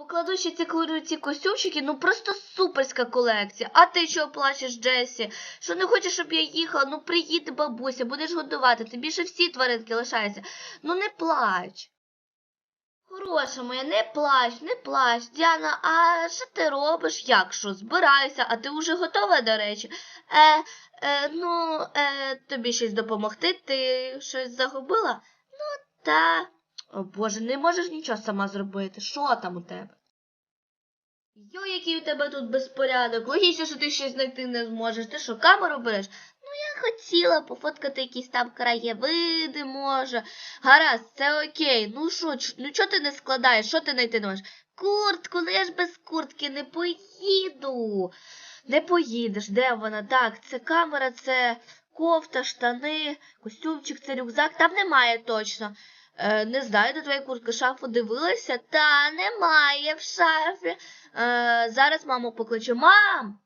Покладу ще ці круті костюмчики, ну просто суперська колекція. А ти що плачеш, Джесі? Що не хочеш, щоб я їхала? Ну приїде бабуся, будеш годувати. Тобі ще всі тваринки лишаються. Ну не плач. Хороша моя, не плач, не плач. Діана, а що ти робиш? Як що? Збираюся, а ти вже готова, до речі? Е, е, ну, е, тобі щось допомогти? Ти щось загубила? Ну, та. О Боже, не можеш нічого сама зробити. Що там у тебе? Йо, який у тебе тут безпорядок. Логічно, що ти щось знайти не зможеш. Ти що, камеру береш? Ну, я хотіла пофоткати якісь там краєвиди, може. Гаразд, це окей. Ну що, ну чого ти не складаєш? Що ти знайти не можеш? Куртку, ну я ж без куртки не поїду. Не поїдеш, де вона? Так, це камера, це кофта, штани, костюмчик, це рюкзак. Там немає точно. Е, не знаю, де твоя куртка шафу дивилася? Та немає в шафі. Е, зараз маму покличу. Мам!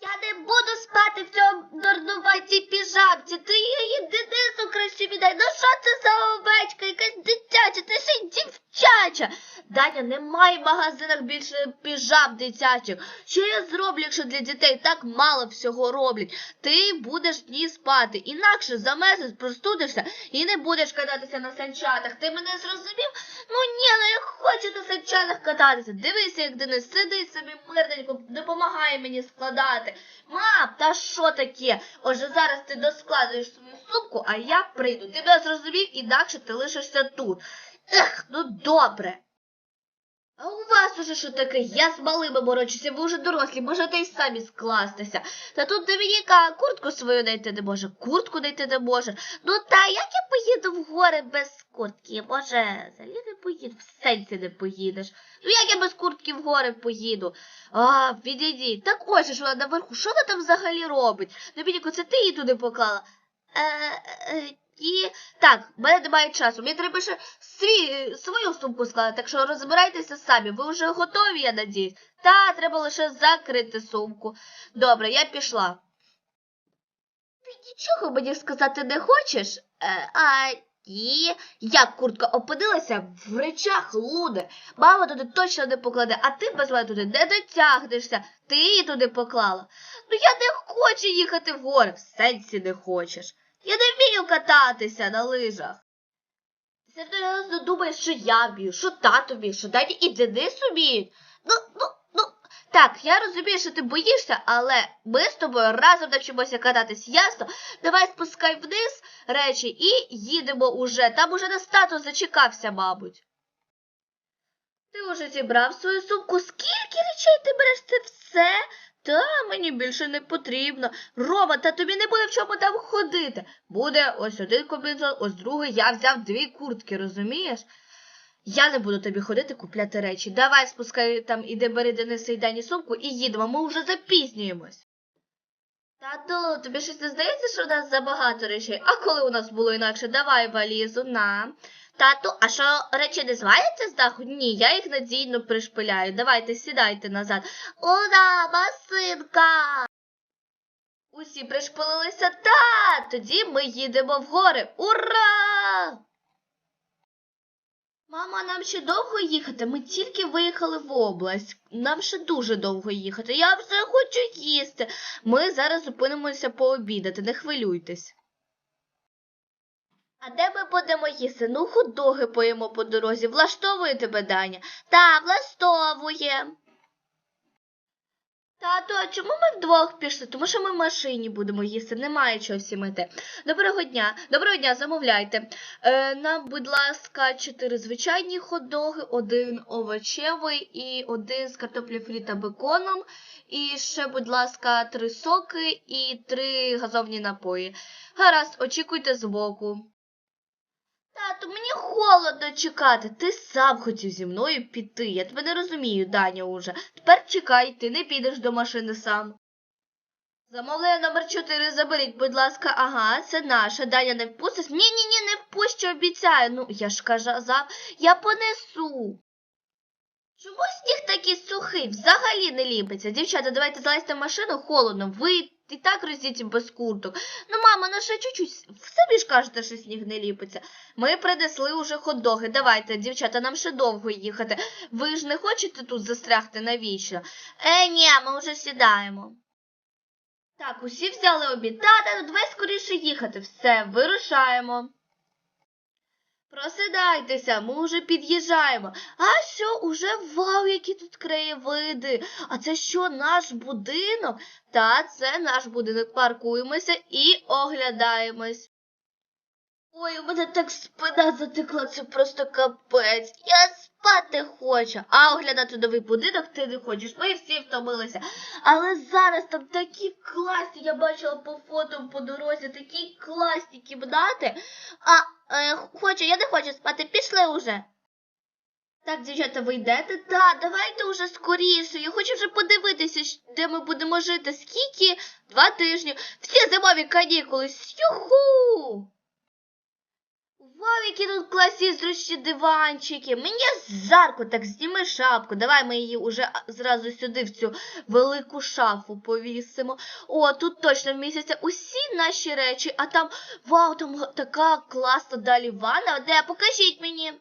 Я не буду спати в цьому дурнуватій піжамці. Ти її Денису краще віддай. Ну що це за овечка? Якась дитяча, ти ще й дівчача. Даня, немає в магазинах більше піжам дитячих. Що я зроблю, якщо для дітей так мало всього роблять? Ти будеш в ній спати. Інакше замерзнеш, простудишся і не будеш кататися на санчатах. Ти мене зрозумів? Ну ні, ну я хочу на санчатах кататися. Дивися, як Денис сидить собі мирненько, допомагає мені складати. Мам, та що таке? Отже, зараз ти доскладуєш свою сумку, а я прийду. Ти мене зрозумів, інакше ти лишишся тут. Ех, ну добре. Вас уже що таке? Я з малими морочуся, ви вже дорослі, можете й самі скластися. Та тут Домініка куртку свою знайти не може, куртку знайти не може. Ну та як я поїду в гори без куртки? Може, взагалі не поїду, в сенсі не поїдеш. Ну як я без куртки в гори поїду? А, відійдіть. Так ось ж вона наверху. Що вона там взагалі робить? Домініко, це ти її туди поклала? Е, е, і так, в мене немає часу. Мені треба ще свій, свою сумку складати, так що розбирайтеся самі. Ви вже готові, я надіюсь? Та, треба лише закрити сумку. Добре, я пішла. Ти нічого мені сказати не хочеш? Е, а ні. Як куртка опинилася в речах луди. Мама туди точно не покладе, а ти без мене туди не дотягнешся. Ти її туди поклала. Ну я не хочу їхати в гори. В сенсі не хочеш. Я не вмію кататися на лижах. Серйозно думаєш, що я вмію, що тато вміє, що Дані і Денис вміють? Ну, ну, ну. Так, я розумію, що ти боїшся, але ми з тобою разом навчимося кататись, ясно? Давай спускай вниз речі і їдемо уже. Там уже нас тато зачекався, мабуть. Ти уже зібрав свою сумку. Скільки речей ти береш це все? Та мені більше не потрібно. Рома, та тобі не буде в чому там ходити. Буде ось один комбінезон, ось другий. Я взяв дві куртки, розумієш? Я не буду тобі ходити купляти речі. Давай спускай там, іди бери Дениса і Дані сумку і їдемо, ми вже запізнюємось. Тату, тобі щось не здається, що в нас забагато речей? А коли у нас було інакше, давай валізу на. Тату, а що речі не зваляться з даху? Ні, я їх надійно пришпиляю. Давайте сідайте назад. Ура, масинка! Усі пришпилилися та тоді ми їдемо в гори. Ура! Мама, нам ще довго їхати. Ми тільки виїхали в область. Нам ще дуже довго їхати. Я вже хочу їсти. Ми зараз зупинимося пообідати, не хвилюйтесь. А де ми будемо їсти? Ну, хот-доги поїмо по дорозі. Влаштовує тебе Даня? Та, влаштовує. Тато, а чому ми вдвох пішли? Тому що ми в машині будемо їсти, немає чого всім іти. Доброго дня, доброго дня, замовляйте. Е, нам, будь ласка, чотири звичайні хот-доги, один овочевий і один з картоплі фрі та беконом. І ще, будь ласка, три соки і три газовні напої. Гаразд, очікуйте збоку. Тату, мені холодно чекати. Ти сам хотів зі мною піти. Я тебе не розумію, Даня уже. Тепер чекай, ти не підеш до машини сам. Замовлення номер 4 заберіть, будь ласка, ага, це наша. Даня не впустиш? Ні, ні, ні, не впущу, обіцяю. Ну, я ж казав, я понесу. Чому сніг такий сухий? Взагалі не ліпиться. Дівчата, давайте залазьте в машину, холодно. Ви і так роздіті без курток. Ну, мама, ну ще чуть-чуть. Самі ж кажете, що сніг не ліпиться. Ми принесли уже хот-доги. Давайте, дівчата, нам ще довго їхати. Ви ж не хочете тут застрягти навіщо? Е, ні, ми вже сідаємо. Так, усі взяли обід. Та, та, давай скоріше їхати. Все, вирушаємо. Просидайтеся, ми вже під'їжджаємо. А що, уже вау, які тут краєвиди. А це що, наш будинок? Та, це наш будинок. Паркуємося і оглядаємось. Ой, у мене так спина затекла, це просто капець. Я спати хочу. А оглядати новий будинок ти не хочеш. Ми всі втомилися. Але зараз там такі класні, я бачила по фото по дорозі, такі класні кімнати. А е, хочу, я не хочу спати, пішли уже. Так, дівчата, ви йдете? Так, давайте уже скоріше. Я хочу вже подивитися, де ми будемо жити. Скільки? Два тижні. Всі зимові канікули. Юху! Які тут класні зручні диванчики. Мені жарко, так зніми шапку. Давай ми її уже зразу сюди, в цю велику шафу повісимо. О, тут точно вмістяться усі наші речі, а там, вау, там така класна далі ванна. Де, покажіть мені.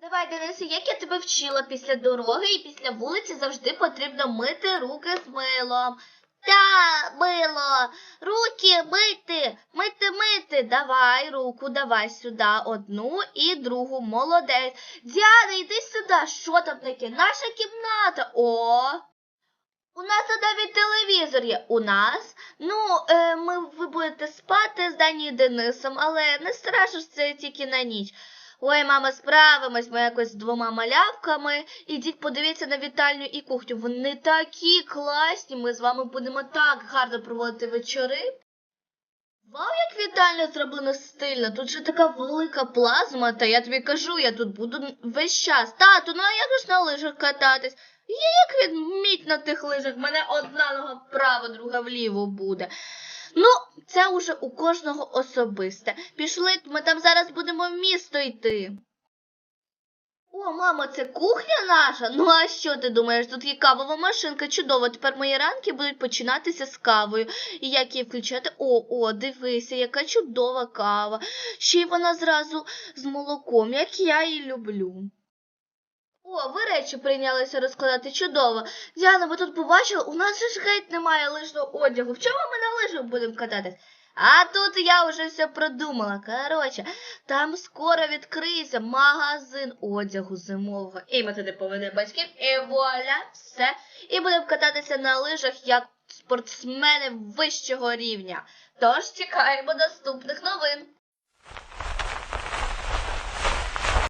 Давай, Денисе, як я тебе вчила після дороги і після вулиці завжди потрібно мити руки з милом. Та, мило, руки мити, мити, мити. Давай руку, давай сюди одну і другу. Молодець. Діана, йди сюди. Що там таке? Наша кімната. О. У нас тут навіть телевізор є. У нас. Ну, е, ми, ви будете спати з Дані Денисом, але не страшно це тільки на ніч. Ой, мама, справимось ми якось з двома малявками. Ідіть подивіться на вітальню і кухню. Вони такі класні. Ми з вами будемо так гарно проводити вечори. Вау, як вітальня зроблена стильно. Тут же така велика плазма, та я тобі кажу, я тут буду весь час. Тату, ну а як ж на лижах кататись? Я як відміть на тих лижах, мене одна нога вправо, друга вліво буде. Ну, це уже у кожного особисте. Пішли, ми там зараз будемо в місто йти. О, мама, це кухня наша? Ну а що ти думаєш? Тут є кавова машинка, чудово. Тепер мої ранки будуть починатися з кавою. І як її включати? О, о, дивися, яка чудова кава. Ще й вона зразу з молоком, як я її люблю. О, ви речі прийнялися розкладати чудово. Діана, ви тут побачили, у нас же ж геть немає лижного одягу. В чому ми на лижах будемо кататись? А тут я вже все продумала. Коротше, там скоро відкриється магазин одягу зимового. І ми туди поведемо батьків, і вуаля, все. І будемо кататися на лижах як спортсмени вищого рівня. Тож чекаємо наступних новин.